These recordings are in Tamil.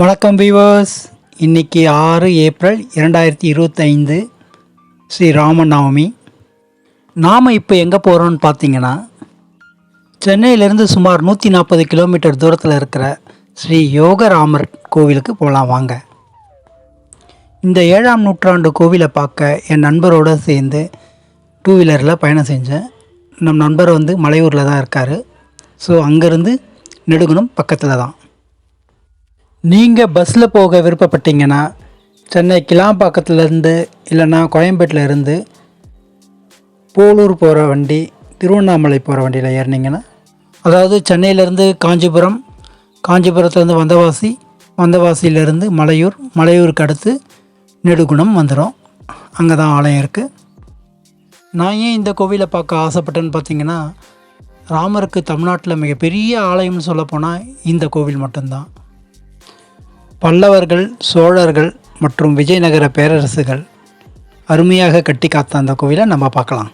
வணக்கம் பீவர்ஸ் இன்னைக்கு ஆறு ஏப்ரல் இரண்டாயிரத்தி இருபத்தைந்து ஸ்ரீ ராமநவமி. நாம் இப்போ எங்கே போகிறோம்னு பார்த்தீங்கன்னா சென்னையிலேருந்து சுமார் நூற்றி நாற்பது கிலோமீட்டர் தூரத்தில் இருக்கிற ஸ்ரீ யோகராமர் கோவிலுக்கு போகலாம் வாங்க. இந்த ஏழாம் நூற்றாண்டு கோவிலை பார்க்க என் நண்பரோடு சேர்ந்து டூ வீலரில் பயணம் செஞ்சேன். நம் நண்பர் வந்து மலையூரில் தான் இருக்கார். ஸோ அங்கேருந்து நெடுகுணம் பக்கத்தில் தான். நீங்கள் பஸ்ஸில் போக விருப்பப்பட்டீங்கன்னா சென்னை கிளாம்பாக்கத்துலேருந்து இல்லைன்னா கோயம்பேட்டில் இருந்து போலூர் போகிற வண்டி திருவண்ணாமலை போகிற வண்டியில் ஏறினீங்கன்னா அதாவது சென்னையிலேருந்து காஞ்சிபுரம் காஞ்சிபுரத்துலேருந்து வந்தவாசி வந்தவாசியிலேருந்து மலையூர் மலையூருக்கு அடுத்து நெடுகுணம் வந்துடும் அங்கே தான் ஆலயம் இருக்குது நான் ஏன் இந்த கோவிலை பார்க்க ஆசைப்பட்டேன்னு பார்த்தீங்கன்னா ராமருக்கு தமிழ்நாட்டில் மிகப்பெரிய ஆலயம்னு சொல்லப்போனால் இந்த கோவில் மட்டும்தான். பல்லவர்கள் சோழர்கள் மற்றும் விஜயநகர பேரரசுகள் அருமையாக கட்டி காத்த அந்த கோவிலை நம்ம பார்க்கலாம்.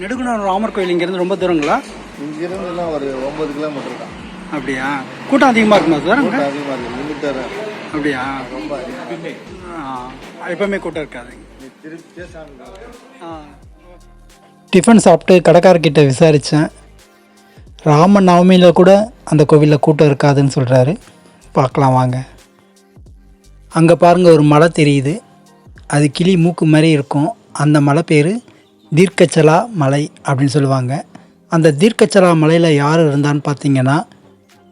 நெடுகுணம் ராமர் கோவில் இங்கேருந்து ரொம்ப தூரங்களா? இங்கிருந்துலாம் ஒரு ஒன்பது கிலோமீட்டர் தான். அப்படியா? கூட்டம் அதிகமாக இருக்குமா சார் அதிகமாக இருக்குது அப்படியா? ரொம்ப எப்பவுமே கூட்டம் இருக்காது. டிஃபன் சாப்பிட்டு கடைக்காரர்கிட்ட விசாரித்தேன் ராம நவமியில் கூட அந்த கோவிலில் கூட்டம் இருக்காதுன்னு சொல்கிறாரு பார்க்கலாம் வாங்க. அங்கே பாருங்கள் ஒரு மலை தெரியுது. அது கிளி மூக்கு மாதிரி இருக்கும். அந்த மலை பேர் தீர்க்கச்சலா மலை அப்படின்னு சொல்லுவாங்க. அந்த தீர்க்கச்சலா மலையில் யார் இருந்தான்னு பார்த்தீங்கன்னா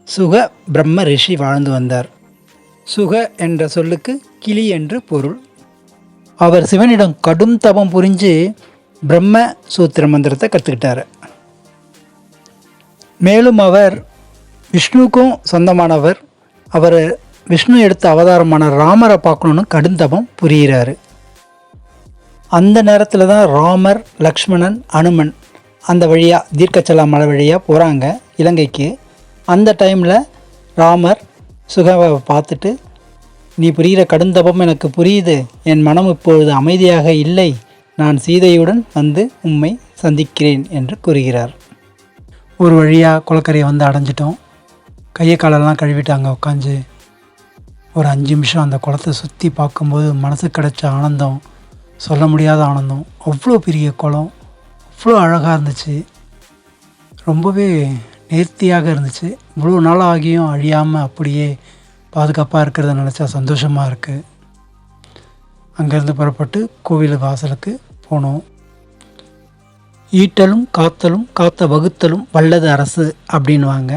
சுக பிரம்ம ரிஷி வாழ்ந்து வந்தார். சுக என்ற சொல்லுக்கு கிளி என்று பொருள். அவர் சிவனிடம் கடும் தபம் புரிஞ்சு பிரம்ம சூத்திர மந்திரத்தை கற்றுக்கிட்டார் மேலும் அவர் விஷ்ணுவுக்கும் சொந்தமானவர். அவர் விஷ்ணு எடுத்த அவதாரமான ராமரை பார்க்கணுன்னு கடுந்தபம் புரிகிறாரு அந்த நேரத்தில் தான் ராமர் லக்ஷ்மணன் அனுமன் அந்த வழியாக தீர்க்கச்சலா மலை வழியாக போகிறாங்க இலங்கைக்கு. அந்த டைமில் ராமர் சுகாவை பார்த்துட்டு நீ புரிகிற கடுந்தபம் எனக்கு புரியுது. என் மனம் இப்பொழுது அமைதியாக இல்லை. நான் சீதையுடன் வந்து உம்மை சந்திக்கிறேன் என்று கூறுகிறார். ஒரு வழியாக குளக்கரையை வந்து அடைஞ்சிட்டோம். கையை காலெல்லாம் கழுவிட்டு அங்கே உட்காந்து ஒரு அஞ்சு நிமிஷம் அந்த குளத்தை சுற்றி பார்க்கும்போது மனசுக்கு கிடைச்ச ஆனந்தம் சொல்ல முடியாத ஆனந்தம். அவ்வளோ பெரிய குளம் அவ்வளோ அழகாக இருந்துச்சு. ரொம்பவே நேர்த்தியாக இருந்துச்சு. இவ்வளோ நாள் ஆகியும் அழியாமல் அப்படியே பாதுகாப்பாக இருக்கிறத நினச்சா சந்தோஷமாக இருக்குது அங்கேருந்து புறப்பட்டு கோவில் வாசலுக்கு போனோம். ஈட்டலும் காத்தலும் காத்த வகுத்தலும் வல்லது அரசு அப்படின்வாங்க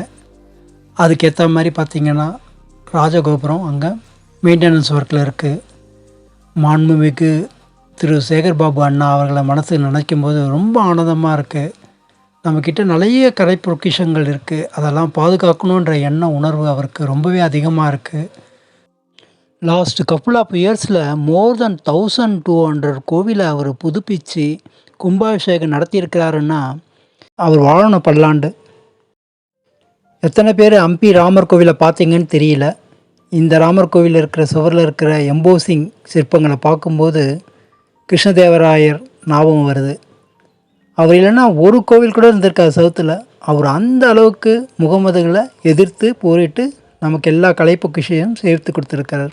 அதுக்கேற்ற மாதிரி பார்த்திங்கன்னா ராஜகோபுரம் அங்கே மெயின்டெனன்ஸ் ஒர்க்கில் இருக்குது மாண்புமிகு திரு சேகர்பாபு அண்ணா அவர்களை மனசு நினைக்கும் போது ரொம்ப ஆனந்தமாக இருக்குது நம்மக்கிட்ட நிறைய கலை பொக்கிஷங்கள் இருக்குது அதெல்லாம் பாதுகாக்கணுன்ற எண்ண உணர்வு அவருக்கு ரொம்பவே அதிகமாக இருக்குது லாஸ்ட் கப்புள் ஆஃப் இயர்ஸில் more than thousand two hundred கோவிலை அவர் புதுப்பித்து கும்பாபிஷேகம் நடத்தியிருக்கிறாருன்னா அவர் வாழணும் பல்லாண்டு. எத்தனை பேர் ஹம்பி ராமர் கோவிலை பார்த்தீங்கன்னு தெரியல. இந்த ராமர் கோவில் இருக்கிற சுவரில் இருக்கிற எம்போசிங் சிற்பங்களை பார்க்கும்போது கிருஷ்ணதேவராயர் ஞாபகம் வருது. அவர் இல்லைன்னா ஒரு கோவில் கூட இருந்திருக்கார் சவுத்தில். அவர் அந்த அளவுக்கு முகமதுகளை எதிர்த்து போரிட்டு நமக்கு எல்லா கலைப்பொக்கிஷையும் சேர்த்து கொடுத்துருக்கிறார்.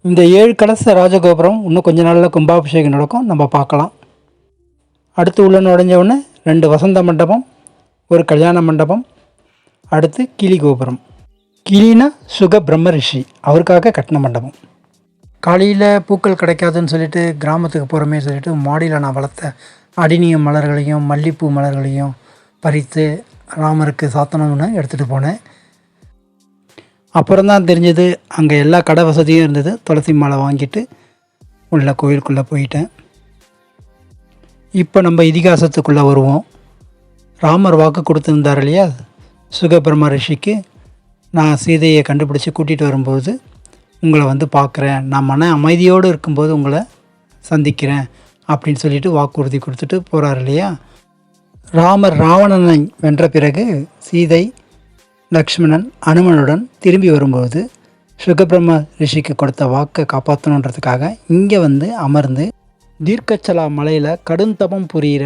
இந்த ஏழு கலச ராஜகோபுரம் இன்னும் கொஞ்ச நாளில் கும்பாபிஷேகம் நடக்கும். நம்ம பார்க்கலாம். அடுத்து உள்ள நுழைஞ்ச உடனே ரெண்டு வசந்த மண்டபம் ஒரு கல்யாண மண்டபம் அடுத்து கிளி கோபுரம் கிளினா சுக பிரம்ம ரிஷி. அவருக்காக கட்டின மண்டபம். காலையில் பூக்கள் கிடைக்காதுன்னு சொல்லிட்டு கிராமத்துக்கு போகிறோமே சொல்லிட்டு மாடியில் நான் வளர்த்த அடினிய மலர்களையும் மல்லிப்பூ மலர்களையும் பறித்து ராமருக்கு சாத்தனம்னு எடுத்துகிட்டு போனேன். அப்புறம் தான் தெரிஞ்சது அங்கே எல்லா கடை வசதியும் இருந்தது. துளசி மாலை வாங்கிட்டு உள்ள கோயிலுக்குள்ளே போயிட்டேன். இப்போ நம்ம இதிகாசத்துக்குள்ளே வருவோம். ராமர் வாக்கு கொடுத்துருந்தார் இல்லையா? சுகபிரம்ம ரிஷிக்கு நான் சீதையை கண்டுபிடிச்சி கூட்டிகிட்டு வரும்போது உங்களை வந்து பார்க்குறேன். நான் மன அமைதியோடு இருக்கும்போது உங்களை சந்திக்கிறேன் அப்படின்னு சொல்லிட்டு வாக்குறுதி கொடுத்துட்டு போகிறார் இல்லையா? ராமர் ராவணனை வென்ற பிறகு சீதை லக்ஷ்மணன் அனுமனுடன் திரும்பி வரும்போது சுகபிரம்ம ரிஷிக்கு கொடுத்த வாக்கை காப்பாற்றணுன்றதுக்காக இங்கே வந்து அமர்ந்து தீர்க்கச்சலா மலையில் கடுந்தபம் புரிகிற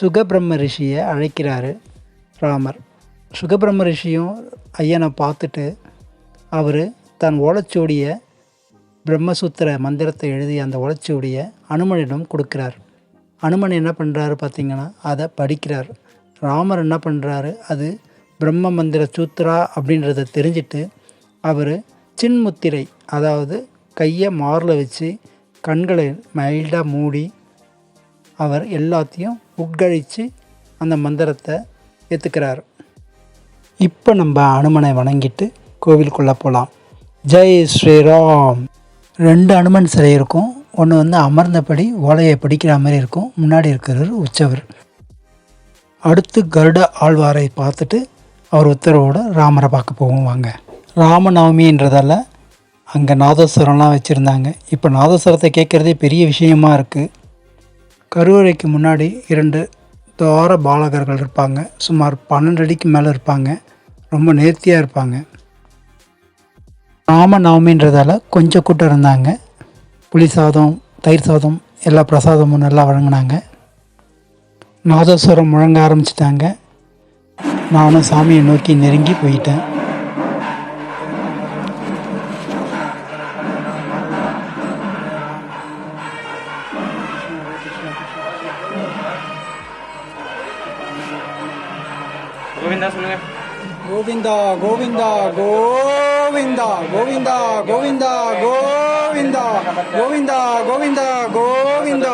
சுகபிரம்ம ரிஷியை அழைக்கிறாரு ராமர். சுகபிரம்ம ரிஷியும் ஐயனை பார்த்துட்டு அவர் தன் ஓலைச்சுவடியை பிரம்மசூத்திர மந்திரத்தை எழுதி அந்த ஓலைச்சுவடியை அனுமனிடம் கொடுக்குறார். அனுமன் என்ன பண்ணுறாரு பார்த்தீங்கன்னா அதை படிக்கிறார். ராமர் என்ன பண்ணுறாரு அது பிரம்ம மந்திர சூத்ரா அப்படின்றத தெரிஞ்சுட்டு அவர் சின்முத்திரை அதாவது கையை மாரில் வச்சு கண்களை மைல்டாக மூடி அவர் எல்லாத்தையும் உட்கழித்து அந்த மந்திரத்தை ஏற்றுக்கிறார் இப்போ நம்ம அனுமனை வணங்கிட்டு கோவிலுக்குள்ளே போகலாம் ஜெய் ஸ்ரீராம். ரெண்டு அனுமன் சிலை இருக்கும். ஒன்று வந்து அமர்ந்தபடி ஓலையை படிக்கிற மாதிரி இருக்கும். முன்னாடி இருக்கிறவர் உற்சவர் அடுத்து கருட ஆழ்வாரை பார்த்துட்டு அவர் உத்தரவோட ராமரை பார்க்க போவோம் வாங்க. ராமநவமின்றதால் அங்கே நாதஸ்வரம்லாம் வச்சுருந்தாங்க. இப்போ நாதஸ்வரத்தை கேட்குறதே பெரிய விஷயமா இருக்குது கருவறைக்கு முன்னாடி இரண்டு துவார பாலகர்கள் இருப்பாங்க. சுமார் பன்னெண்டு அடிக்கு மேலே இருப்பாங்க. ரொம்ப நேர்த்தியாக இருப்பாங்க. ராமநவமின்றதால கொஞ்சம் கூட்டம் இருந்தாங்க. புளி சாதம் தயிர் சாதம் எல்லா பிரசாதமும் நல்லா வழங்கினாங்க. நாதஸ்வரம் முழங்க ஆரம்பிச்சிட்டாங்க. நானும் சாமியை நோக்கி நெருங்கி போயிட்டேன். என்ன சொல்லுங்க? கோவிந்தா கோவிந்தா கோவிந்தா கோவிந்தா கோவிந்தா கோவிந்தா கோவிந்தா கோவிந்தா கோவிந்தா.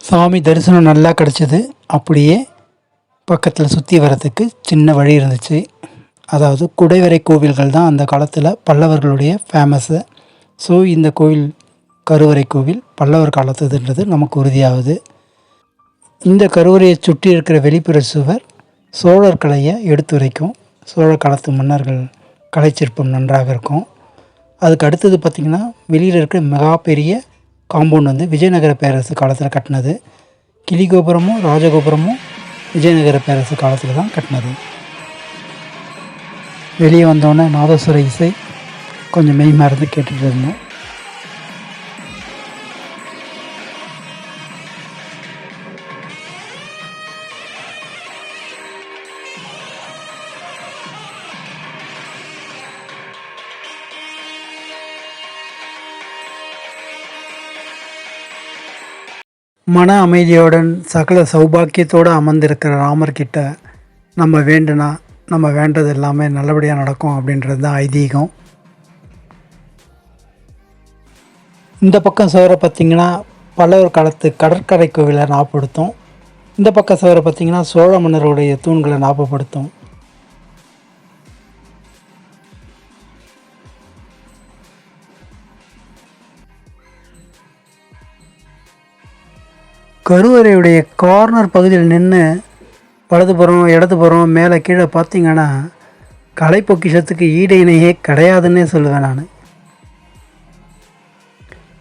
சாமி தரிசனம் நல்லா கிடச்சிது. அப்படியே பக்கத்தில் சுற்றி வர்றதுக்கு சின்ன வழி இருந்துச்சு. அதாவது குடைவரை கோவில்கள் தான் அந்த காலத்தில் பல்லவர்களுடைய ஃபேமஸு ஸோ இந்த கோவில் கருவறை கோவில் பல்லவர் காலத்துன்றது நமக்கு உறுதியாகுது இந்த கருவறையை சுற்றி இருக்கிற வெளிப்புற சுவர் சோழர் கலையை எடுத்துரைக்கும். சோழர் காலத்து மன்னர்கள் கலைச்சிற்பம் நன்றாக இருக்கும். அதுக்கு அடுத்தது பார்த்திங்கன்னா வெளியில் இருக்கிற மிகப்பெரிய பெரிய காம்பவுண்ட் வந்து விஜயநகர பேரரசு காலத்தில் கட்டினது. கிளிகோபுரமும் ராஜகோபுரமும் விஜயநகர பேரரசு காலத்தில் தான் கட்டினது. வெளியே வந்தோடனே நாதஸ்வர இசை கொஞ்சம் மெய் மறந்து கேட்டுட்டு இருந்தோம் மன அமைதியுடன் சகல சௌபாக்கியத்தோடு அமர்ந்திருக்கிற ராமர்கிட்ட நம்ம வேண்டுனா நம்ம வேண்டது எல்லாமே நல்லபடியாக நடக்கும் அப்படின்றது தான் ஐதீகம். இந்த பக்கம் சுவரை பார்த்திங்கன்னா பல்லவர் காலத்து கடற்கரை கோவிலை ஞாபகப்படுத்தும். இந்த பக்கம் சுவரை பார்த்திங்கன்னா சோழ மன்னருடைய தூண்களை ஞாபகப்படுத்தும். கருவறையுடைய கார்னர் பகுதியில் நின்று வலதுபுறம் இடதுபுறம் மேலே கீழே பார்த்தீங்கன்னா கலை பொக்கிஷத்துக்கு ஈடு இணையே கிடையாதுன்னே சொல்லுவேன் நான்.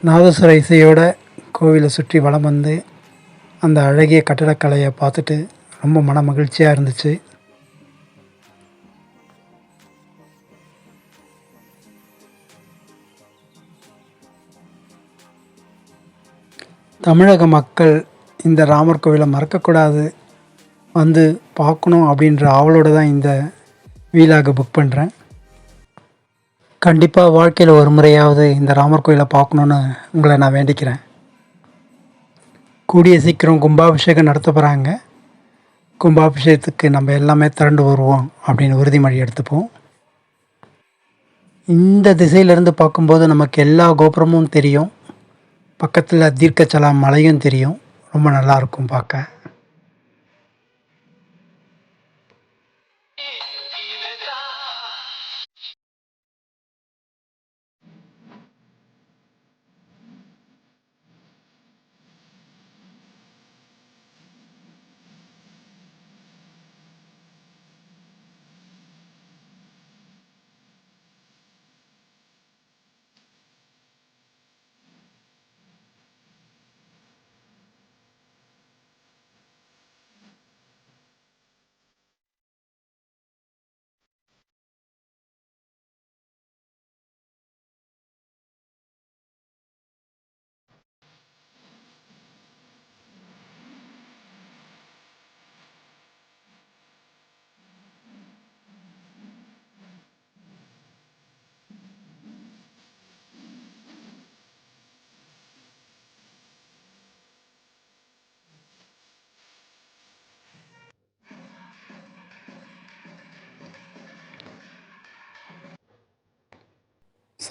நாதஸ்வர இசையோட கோவிலை சுற்றி வலம் வந்து அந்த அழகிய கட்டடக்கலையை பார்த்துட்டு ரொம்ப மன மகிழ்ச்சியாக இருந்துச்சு. தமிழக மக்கள் இந்த ராமர் கோவிலை மறக்கக்கூடாது வந்து பார்க்கணும் அப்படின்ற ஆவலோடு தான் இந்த வீலாக புக் பண்ணுறேன் கண்டிப்பாக வாழ்க்கையில் ஒரு முறையாவது இந்த ராமர் கோயிலை பார்க்கணுன்னு உங்களை நான் வேண்டிக்கிறேன். கூடிய சீக்கிரம் கும்பாபிஷேகம் நடத்த போகிறாங்க கும்பாபிஷேகத்துக்கு நம்ம எல்லாமே திரண்டு வருவோம் அப்படின்னு உறுதிமொழி எடுத்துப்போம். இந்த திசையிலேருந்து பார்க்கும்போது நமக்கு எல்லா கோபுரமும் தெரியும். பக்கத்தில் தீர்க்கச்சலா மலையும் தெரியும். ரொம்ப நல்லா இருக்கும் பார்க்க.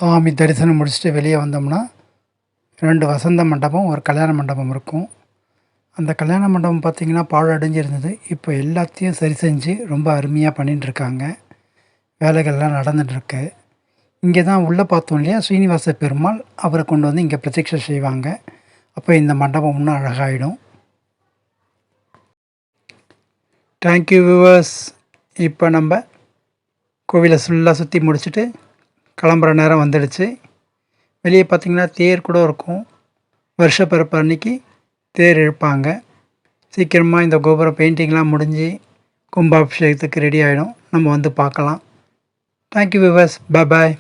சுவாமி தரிசனம் முடிச்சுட்டு வெளியே வந்தோம்னா ரெண்டு வசந்த மண்டபம் ஒரு கல்யாண மண்டபம் இருக்கும். அந்த கல்யாண மண்டபம் பார்த்திங்கன்னா பாழடைஞ்சிருந்தது இப்போ எல்லாத்தையும் சரி செஞ்சு ரொம்ப அருமையாக பண்ணிட்டுருக்காங்க. வேலைகள்லாம் நடந்துட்டுருக்கு. இங்கே தான் உள்ளே பார்த்தோம் இல்லையா? ஸ்ரீனிவாச பெருமாள் அவரை கொண்டு வந்து இங்கே பிரத்யட்சை செய்வாங்க. அப்போ இந்த மண்டபம் இன்னும் அழகாயிடும். தேங்க்யூ வியூவர்ஸ் இப்போ நம்ம கோவிலை ஃபுல்லாக சுற்றி முடிச்சுட்டு கிளம்புற நேரம் வந்துடுச்சு. வெளியே பார்த்திங்கன்னா தேர் கூட இருக்கும். வருஷப்பிறப்பு அன்னைக்கு தேர் இழுப்பாங்க. சீக்கிரமாக இந்த கோபுரம் பெயிண்டிங்லாம் முடிஞ்சு கும்பாபிஷேகத்துக்கு ரெடி ஆகிடும் நம்ம வந்து பார்க்கலாம். தேங்க்யூ விவர்ஸ் பாய்